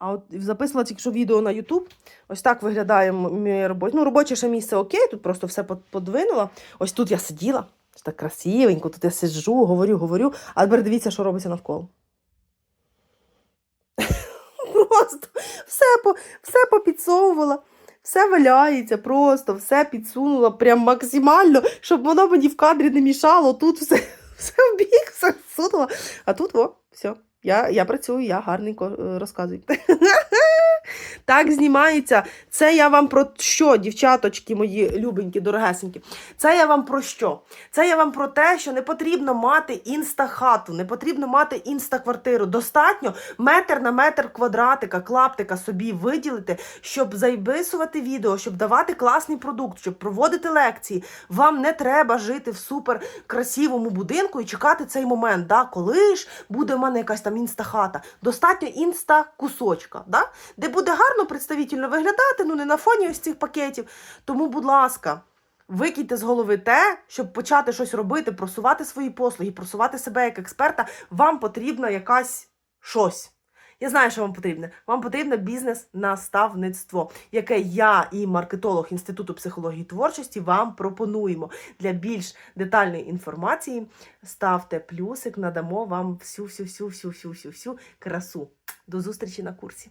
А от записувала тільки що відео на YouTube. Ось так виглядає моє робоче. Ну, робоче ще місце окей, тут просто все подвинула. Ось тут я сиділа, ось так красивенько, тут я сиджу, говорю, говорю. А тепер дивіться, що робиться навколо. Просто все, по, все попідсовувала, все валяється, просто все підсунула прям максимально, щоб воно мені в кадрі не мішало. Тут все, все в бік, все всунула. А тут, о, все. Я, я працюю, я гарненько е, розказую. Так знімається. Це я вам про що, дівчаточки мої любенькі, дорогесенькі. Це я вам про що? Це я вам про те, що не потрібно мати інста-хату, не потрібно мати інста-квартиру. Достатньо метр на метр квадратика, клаптика собі виділити, щоб записувати відео, щоб давати класний продукт, щоб проводити лекції. Вам не треба жити в супер красивому будинку і чекати цей момент. Да? Коли ж буде в мене якась там інста-хата? Достатньо інста-кусочка, да? де буде гарно представительно виглядати, ну не на фоні ось цих пакетів. Тому, будь ласка. Викиньте з голови те, щоб почати щось робити, просувати свої послуги, просувати себе як експерта, вам потрібна якась щось. Я знаю, що вам потрібне. Вам потрібне бізнес-наставництво, яке я і маркетолог Інституту психології і творчості вам пропонуємо. Для більш детальної інформації ставте плюсик, надамо вам всю всю всю всю всю всю всю красу. До зустрічі на курсі.